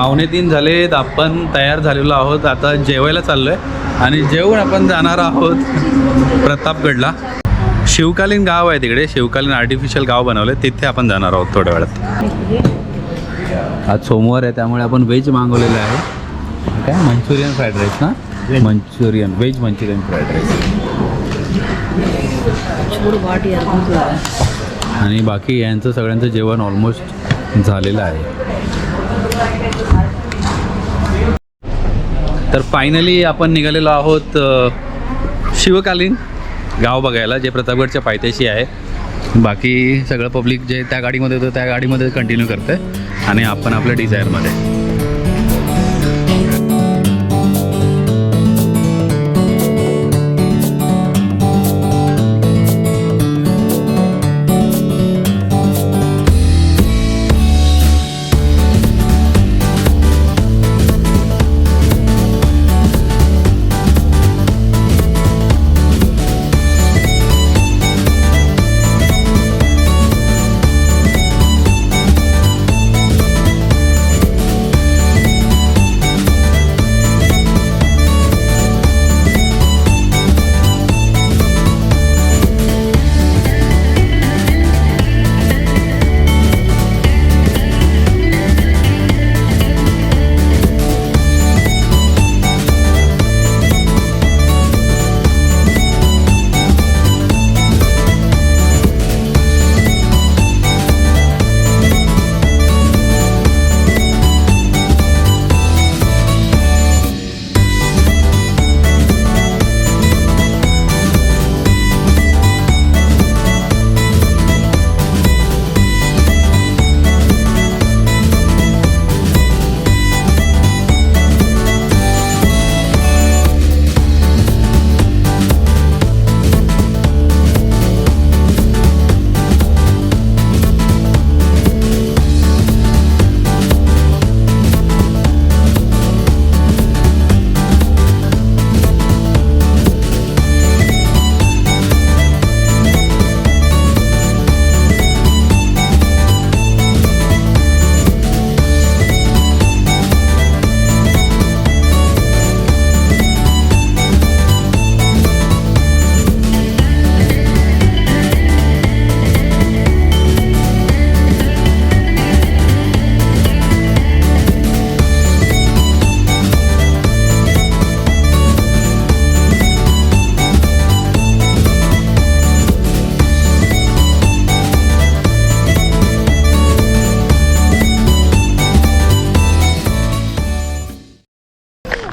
पावणे तीन झालेत आपण तयार झालेलो आहोत. आता जेवायला चाललो आहे आणि जेवून आपण जाणार आहोत प्रतापगडला. शिवकालीन गाव आहे तिकडे शिवकालीन आर्टिफिशियल गाव बनवलं आहे तिथे आपण जाणार आहोत थोड्या वेळात. आज सोमवार आहे त्यामुळे आपण व्हेज मागवलेलं आहे. काय? मंचुरियन फ्राईड राईस ना? Manchurian veg Manchurian fried rice आणि बाकी यांचं सगळ्यांचं जेवण ऑलमोस्ट झालेलं आहे. तर फायनली आपण निघालेलो आहोत शिवकालीन गाव बघायला जे प्रतापगडच्या पायथ्याशी आहे. बाकी सगळं पब्लिक जे त्या गाडीमध्ये होतं त्या गाडीमध्ये कंटिन्यू करतं आहे आणि आपण आपल्या डिझायरमध्ये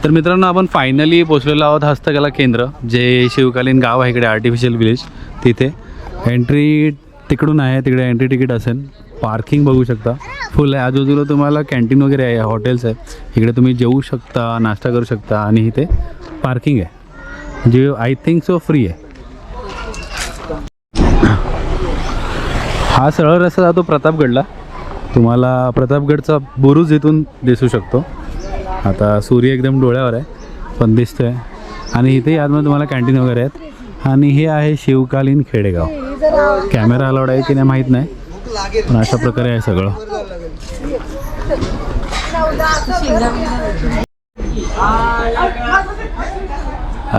तर मित्रांनो आपण फायनली पोचलेलो आहोत हस्तकला केंद्र जे शिवकालीन गाव आहे इकडे आर्टिफिशियल विलेज तिथे. एंट्री तिकडून आहे तिकडे एंट्री तिकीट असेल. पार्किंग बघू शकता. फुल आहे. आजूबाजूला तुम्हाला कॅन्टीन वगैरे आहे हॉटेल्स आहेत. इकडे तुम्ही जेवू शकता नाश्ता करू शकता आणि इथे पार्किंग आहे. जे आय थिंक सो फ्री आहे. हा सरळ रस्ता जातो प्रतापगडला. तुम्हाला प्रतापगडचा बुरुज इथून दिसू शकतो. आता सूर्य एकदम डोळ्यावर आहे पण दिसतोय. आणि इथे आतमध्ये तुम्हाला कॅन्टीन वगैरे आहेत. आणि हे आहे शिवकालीन खेडेगाव. कॅमेरा अलाउड आहे की नाही माहीत नाही पण अशा प्रकारे आहे सगळं.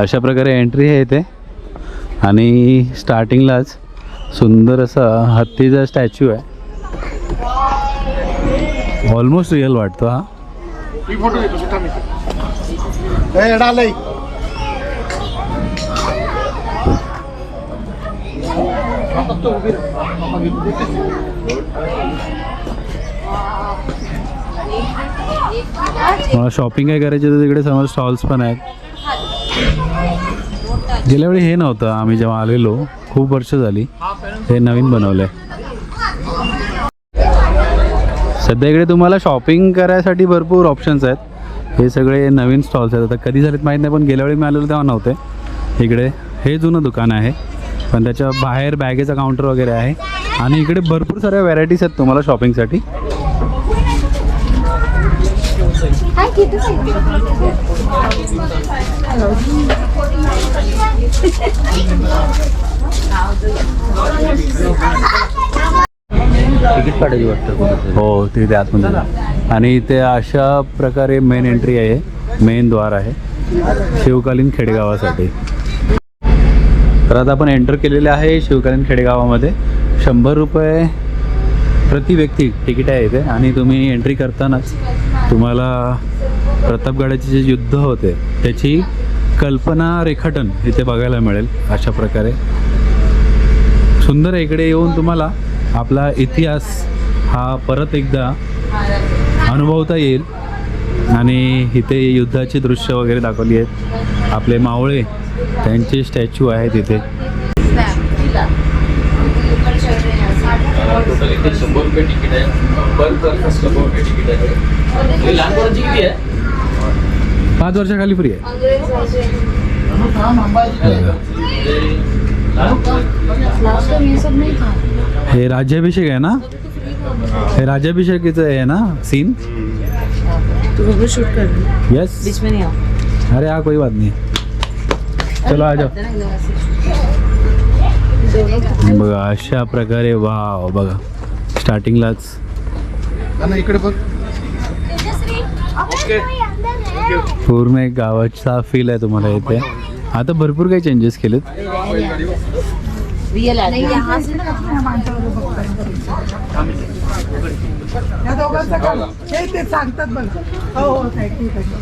अशा प्रकारे एंट्री आहे इथे. आणि स्टार्टिंगलाच सुंदर असा हत्तीचा स्टॅच्यू आहे. ऑलमोस्ट रिअल वाटतो हा. मला शॉपिंग काय करायची तर तिकडे समोर स्टॉल्स पण आहेत. गेल्या वेळी हे नव्हतं. आम्ही जेव्हा आलेलो खूप वर्ष झाली. हे नवीन बनवलं आहे सध्या इकडे तुम्हाला शॉपिंग करायसाठी भरपूर ऑप्शन्स आहेत. हे सगळे नवीन स्टॉल्स आहेत. आता कधी झालेत माहीत नाही पण गेल्या वेळी मी आलेलो तेव्हा नव्हते. इकडे हे जुनं दुकान आहे. पण त्याच्या बाहेर बॅगेचा काउंटर वगैरे आहे. आणि इकडे भरपूर साऱ्या व्हरायटीज आहेत तुम्हाला शॉपिंगसाठी तिकीट काढायची वाटतं हो तिथे आतमध्ये. आणि इथे अशा प्रकारे मेन एंट्री आहे. मेन द्वार आहे. शिवकालीन खेडेगावासाठी. तर आता आपण एंटर केलेले आहे शिवकालीन खेडेगावामध्ये. शंभर रुपये प्रति व्यक्ती तिकीट आहे इथे. आणि तुम्ही एंट्री करतानाच तुम्हाला प्रतापगडाचे जे युद्ध होते त्याची कल्पना रेखाटन इथे बघायला मिळेल अशा प्रकारे. सुंदर आहे. इकडे येऊन तुम्हाला आपला इतिहास हा परत एकदा अनुभवता येईल. आणि इथे युद्धाची दृश्य वगैरे दाखवली आहेत. आपले मावळे त्यांचे स्टॅच्यू आहेत इथे. टोटल इथे शंभर रुपये तिकीट आहे. पर पर्सन शंभर रुपये तिकीट आहे लहान किती आहे पाच वर्षाखाली फ्री आहे हे राज्याभिषेक आहे ना? हे राज्याभिषेकीचं आहे ना सीन तू वीडियो शूट कर. यस बीच में नहीं आओ अरे हा कोई बात नाही. चलो आ जाओ. बघा अशा प्रकारे वाव बघा. स्टार्टिंगलाच पूर्ण एक गावाचा फील आहे तुम्हाला इथे. आता भरपूर काही चेंजेस केलेत. रियल नहीं यहाँ से ना या दोघांचं काम हे ते सांगतात बघ हो हो थँक्यू थँक्यू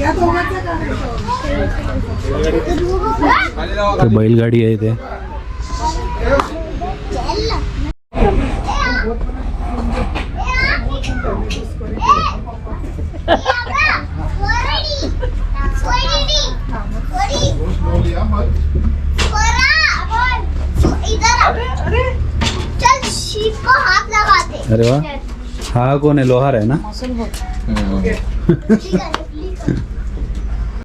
या दोघांचं काम ते बैलगाडी आहे इथे अरे वा. हा कोण आहे? लोहार आहे ना? ठीक प्लीज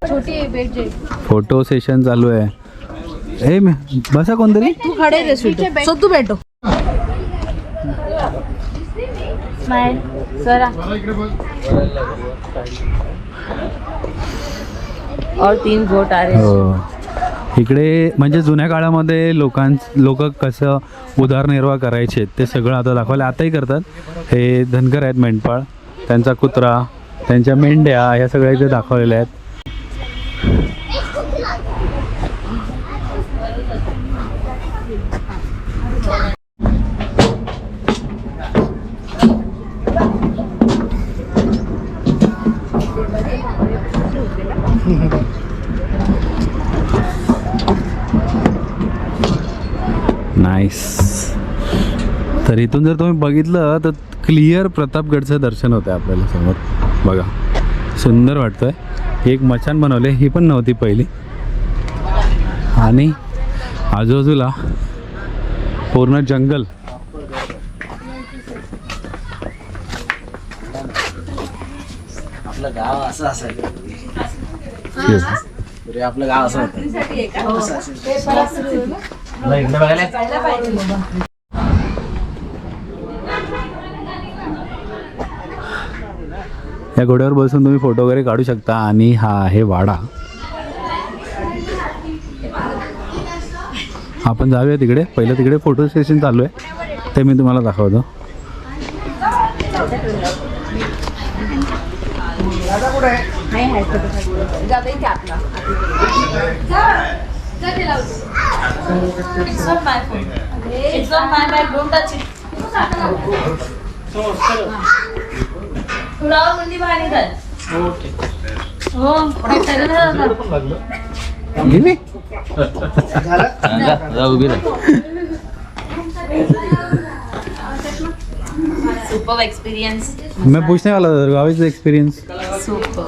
छोटी बैठ जाए फोटो सेशन चालू आहे. ए बसा कोणतरी. तू खड़े रहे स्वीटू सो तू बैठो स्माइल सरा और तीन वोट आ रहे हैं. हो. इकडे म्हणजे जुन्या काळामध्ये लोकां लोक कसं उदरनिर्वाह करायचे ते सगळं आता दाखवलं. आताही करतात. हे धनगर आहेत मेंढपाळ त्यांचा कुत्रा त्यांच्या मेंढ्या ह्या सगळ्या इथे दाखवलेल्या आहेत. नाईस तर इथून जर तुम्ही बघितलं तर क्लिअर प्रतापगडचं दर्शन होतं आपल्याला समोर. बघा सुंदर वाटतंय. एक मचान बनवले ही पण नव्हती पहिली. आणि आजूबाजूला पूर्ण जंगल. आपलं गाव असं असायचं आपलं गाव असं होतं. बघायला या. घोड्यावर बसून तुम्ही फोटो वगैरे काढू शकता आणि हा आहे वाडा. आपण जाऊया तिकडे. पहिलं तिकडे फोटो सेशन चालू आहे. ते मी तुम्हाला दाखवतो. आतला It's not my phone. It's not my bag. Don't touch it. थोडा बाहेर निघाल. हो गेली उभी राह. सुपर एक्सपीरियंस मैं पूछने वाला था experience Super.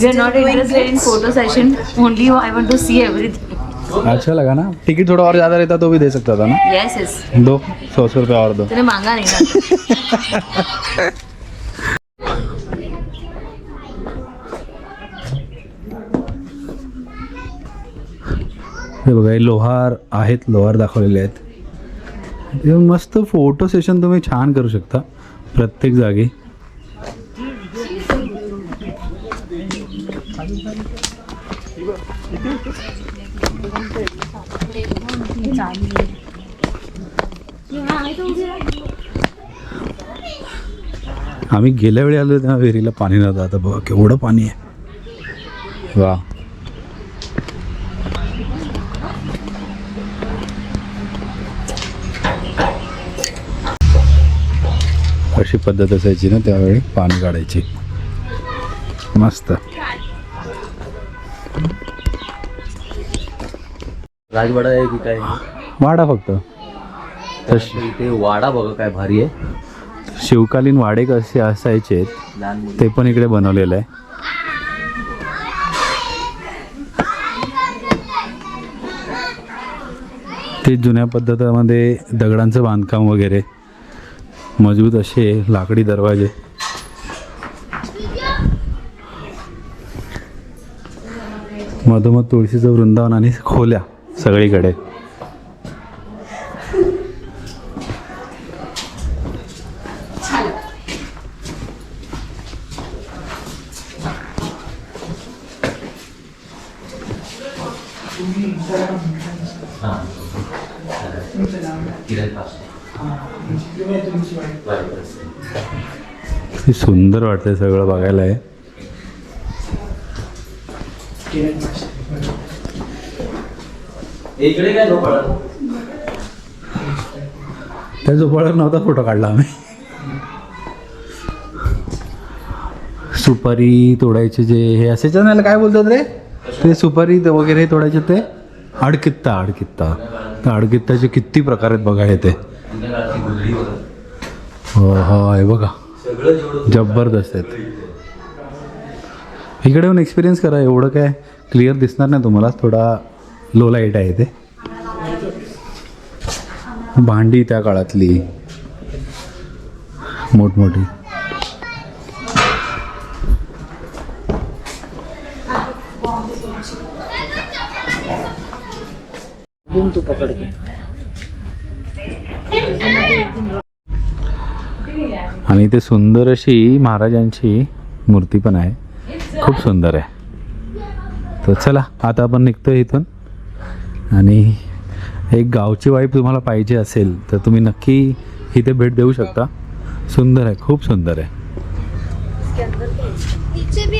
We are not interested in photo session. Only I want to see everything. अच्छा लगा ना टिकट थोड़ा और ज़्यादा रहता तो भी दे सकता था ना Yes, yes. दो सौ सौ रुपया और दो तूने मांगा नहीं ना हे बघा हे लोहार आहेत लोहार दाखवलेले आहेत मस्त फोटो सेशन तुम्ही छान करू शकता प्रत्येक जागी आम्ही गेल्या वेळी आलो तेव्हा विहिरीला पाणी नव्हतं. आता बघा केवढं पाणी आहे. वा. अशी पद्धत असायची ना त्यावेळी पाणी काढायची. मस्त. राजवाडा आहे की काय? वाडा फक्त. तश इथे वाडा बघा काय भारी आहे. शिवकालीन वाडे कसे असायचे लहान मुली. ते पण इकडे बनवलेलं आहे. ते जुन्या पद्धतीमध्ये दगडांचं बांधकाम वगैरे. मजबूत असे लाकडी दरवाजे. मधोमध तुळशीचं वृंदावन आणि खोल्या. सगळीकडे. सुंदर वाटतंय सगळं बघायला आहे इकडे काय झोपाळा त्या झोपाळ्यावर नव्हता फोटो काढला आम्ही. सुपारी तोडायचे जे हे असायचं ना याला काय बोलतात रे? ते सुपारी वगैरे तोडायचे ते? आडकित्ता आडकित्ता. त्या आडकित्ताचे किती प्रकार आहेत बघा हे ते. हो हो बघा. जबरदस्त आहेत. इकडे येऊन एक्सपिरियन्स करा एवढं काय क्लिअर दिसणार नाही तुम्हाला. थोडा लो लाइट आहे ते. भांडी त्या काळातली. मोठमोठी. आणि ते सुंदर अशी महाराजांची मूर्ती पण आहे. खूप सुंदर आहे. तर चला आता आपण निघतो इथून. आणि एक गावची वाईफ तुम्हाला पाहिजे असेल तर तुम्ही नक्की इथे भेट देऊ शकता. सुंदर आहे खूप सुंदर आहे. नीचे भी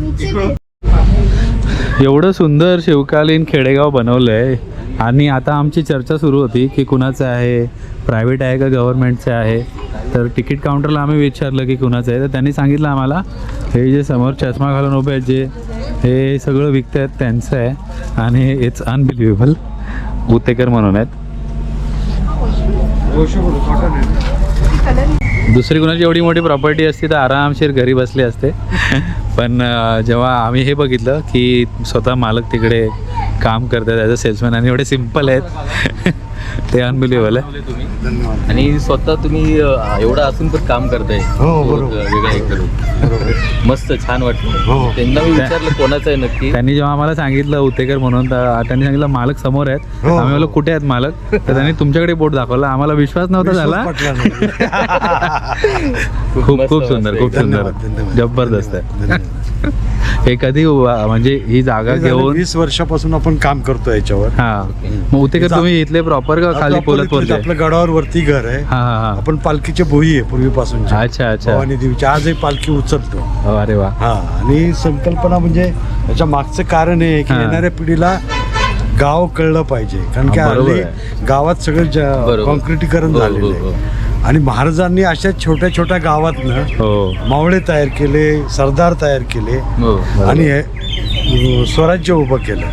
नीचे भी एवढं सुंदर शिवकालीन खेडेगाव बनवलं आहे आणि आता आमची चर्चा सुरू होती की कुणाचं आहे प्रायव्हेट आहे का गव्हर्नमेंटचं आहे? तर तिकीट काउंटरला आम्ही विचारलं की कुणाचं आहे? तर त्यांनी सांगितलं आम्हाला हे जे समोर चष्मा घालून उभे आहेत जे हे सगळं विकत आहेत त्यांचं आहे. आणि इट्स अनबिलिव्हेबल उतेकर म्हणून आहेत. दुसरी कुणाची एवढी मोठी प्रॉपर्टी असती तर आरामशीर घरी बसली असते. पण जेव्हा आम्ही हे बघितलं की स्वतः मालक तिकडे काम करतात ॲज अ सेल्समॅन आणि एवढे सिंपल आहेत. ते अनबिलिव्हेबल आहे. तुम्ही आणि स्वतः तुम्ही अ, एवढं असून पण काम करताय. वेगळं हे करून. मस्त छान वाटलं. त्यांना मी विचारलं कोणाचं आहे नक्की. त्यांनी जेव्हा आम्हाला सांगितलं उतेकर म्हणून तर त्यांनी सांगितलं मालक समोर आहेत. आम्ही म्हणलो कुठे आहेत मालक? तर त्यांनी तुमच्याकडे बोट दाखवला. आम्हाला विश्वास नव्हता झाला. खूप मस्त खूप सुंदर. खूप सुंदर. जबरदस्त आहे. हे कधी म्हणजे ही जागा घेऊन वीस वर्षापासून आपण काम करतो याच्यावर. हा. मग उतेकर तुम्ही इथले प्रॉपर का खाली पोलत आपलं गडावर वरती घर आहे हा हा हा. आपण पालखीची बोही आहे पूर्वीपासून अच्छा अच्छा. भवानी देवीची. आजही पालखी उचलतो. हो, अरे वा. हा आणि संकल्पना म्हणजे याच्या मागचं कारण हे आहे की हा. येणाऱ्या पिढीला गाव कळलं पाहिजे. कारण की हा. गावात सगळं. कॉन्क्रिटीकरण हो, हो, झालेलं हो. आहे आणि महाराजांनी अशा छोट्या छोट्या गावातनं हो. मावळे तयार केले सरदार तयार केले हो आणि हे स्वराज्य उभं केलं.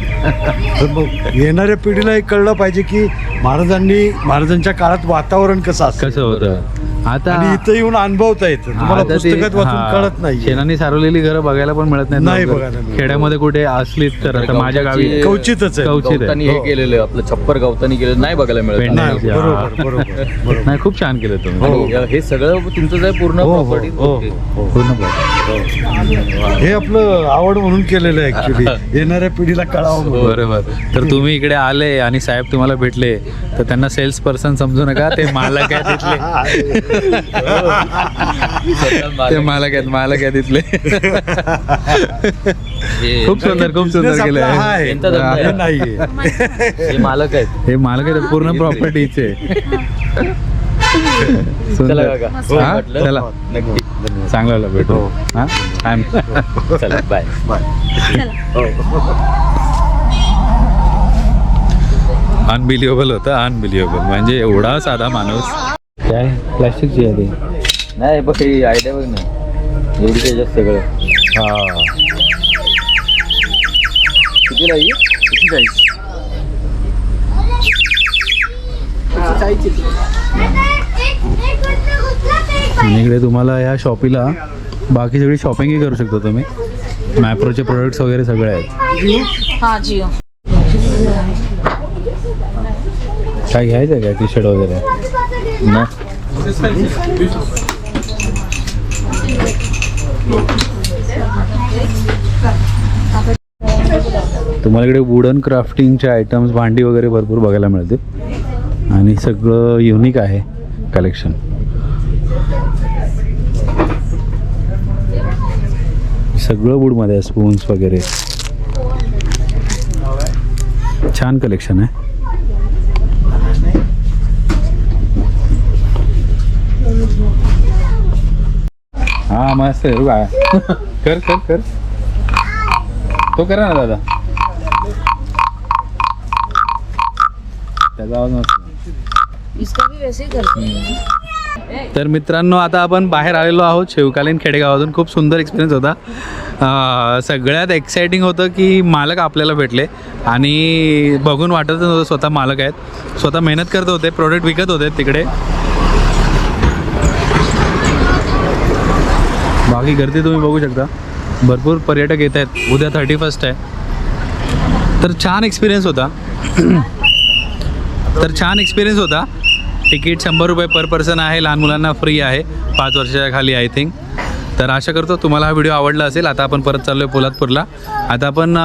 तर मग येणाऱ्या पिढीला हे कळलं पाहिजे की महाराजांनी महाराजांच्या काळात वातावरण कसं असतं कसं होतं? आता आणि इथं येऊन अनुभवता येतं तुम्हाला आता ते- पुस्तकात वाचून हा, कळत नाही शेणाने सारवलेली घरं बघायला पण मिळत नाही लवकर. बघायला मिळत. खेड्यामध्ये कुठे असलीच तर आता माझ्या गावी गवताची- कवचितच आहे कवचित आहे. गवतानी हे हो. केलेलं आहे, आपलं छप्पर गवतानी केलेलं नाही बघायला मिळत पेंड नाही हा. बरोबर बरोबर बरोबर नाही खूप छान केलं तुम्ही आणि हे सगळं तुमचंच आहे पूर्ण हो, हो, प्रॉपर्टी हो, हो. पूर्ण बरोबर. हे आपलं आवड म्हणून केलेलं आहे ऍक्च्युली येणाऱ्या पिढीला कळावं म्हणून. बरोबर तर तुम्ही इकडे आले आणि साहेब तुम्हाला भेटले तर त्यांना सेल्स पर्सन समजू नका ते मालक आहे तिथले ते मालक आहेत मालक आहे तिथले हे- खूप सुंदर खूप सुंदर केलं आहे. हे हे मालक आहेत. हे मालक आहे पूर्ण प्रॉपर्टीचे चला चांगला भेटू हो. बाय अनबिलिव्हेबल होतं अनबिलिव्हेबल म्हणजे एवढा साधा माणूस काय? प्लॅस्टिकची आहे ती. नाही बघ ही आयडिया बघ ना. एवढी त्याच्यात सगळं. हा. किती नाही किती जाईल आणि इकडे तुम्हाला या शॉपीला बाकी सगळी शॉपिंगही करू शकता तुम्ही. मॅप्रोचे प्रोडक्ट्स वगैरे सगळे आहेत. हाँ काय घ्यायचं आहे काय? टी शर्ट वगैरे? ना तुम्हाला इकडे वुडन क्राफ्टिंगचे आयटम्स भांडी वगैरे भरपूर बघायला मिळतील. आणि सगळं युनिक आहे कलेक्शन सगळं वूडमध्ये आहे स्पून्स वगैरे. छान कलेक्शन आहे. हा मस्त आहे. बघा. कर कर कर. तो करा ना दादा. त्याचा आवाज मस्त तर मित्रांनो आता आपण बाहेर आलेलो आहोत. शिवकालीन खेडेगावातून खूप सुंदर एक्सपिरियन्स होता. सगळ्यात एक्साइटिंग होतं की मालक आपल्याला भेटले. आणि बघून वाटतच नव्हतं स्वतः मालक आहेत. स्वतः मेहनत करत होते प्रोडक्ट विकत होते तिकडे. बाकी गर्दी तुम्ही बघू शकता. भरपूर पर्यटक येत आहेत. उद्या थर्टी फर्स्ट आहे. तर छान एक्सपिरियन्स होता. तर छान एक्सपिरियन्स होता. तिकीट शंभर रुपये पर पर्सन आहे. लहान मुलांना फ्री आहे. पाच वर्षाच्या खाली आय थिंक तर आशा करतो तुम्हाला हा व्हिडिओ आवडला असेल. आता आपण परत चाललो आहे पोलादपूरला. आता आपण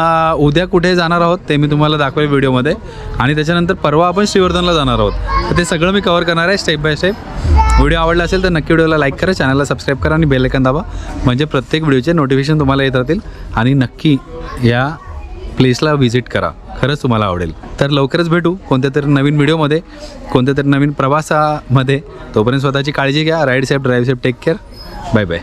उद्या कुठे जाणार आहोत ते मी तुम्हाला दाखवेल व्हिडिओमध्ये आणि त्याच्यानंतर परवा आपण श्रीवर्धनला जाणार आहोत. तर ते सगळं मी कवर करणार आहे स्टेप बाय स्टेप व्हिडिओ आवडला असेल तर नक्की व्हिडिओला लाईक करा चॅनलला सबस्क्राईब करा आणि बेल दाबा. म्हणजे प्रत्येक व्हिडिओचे नोटिफिकेशन तुम्हाला येत राहतील आणि नक्की या प्लेसला व्हिजिट करा. खरंच तुम्हाला आवडेल. तर लवकरच भेटू कोणत्या तरी नवीन व्हिडिओमध्ये कोणत्या तरी नवीन प्रवासामध्ये. तोपर्यंत स्वतःची काळजी घ्या. Ride safe drive safe take care bye bye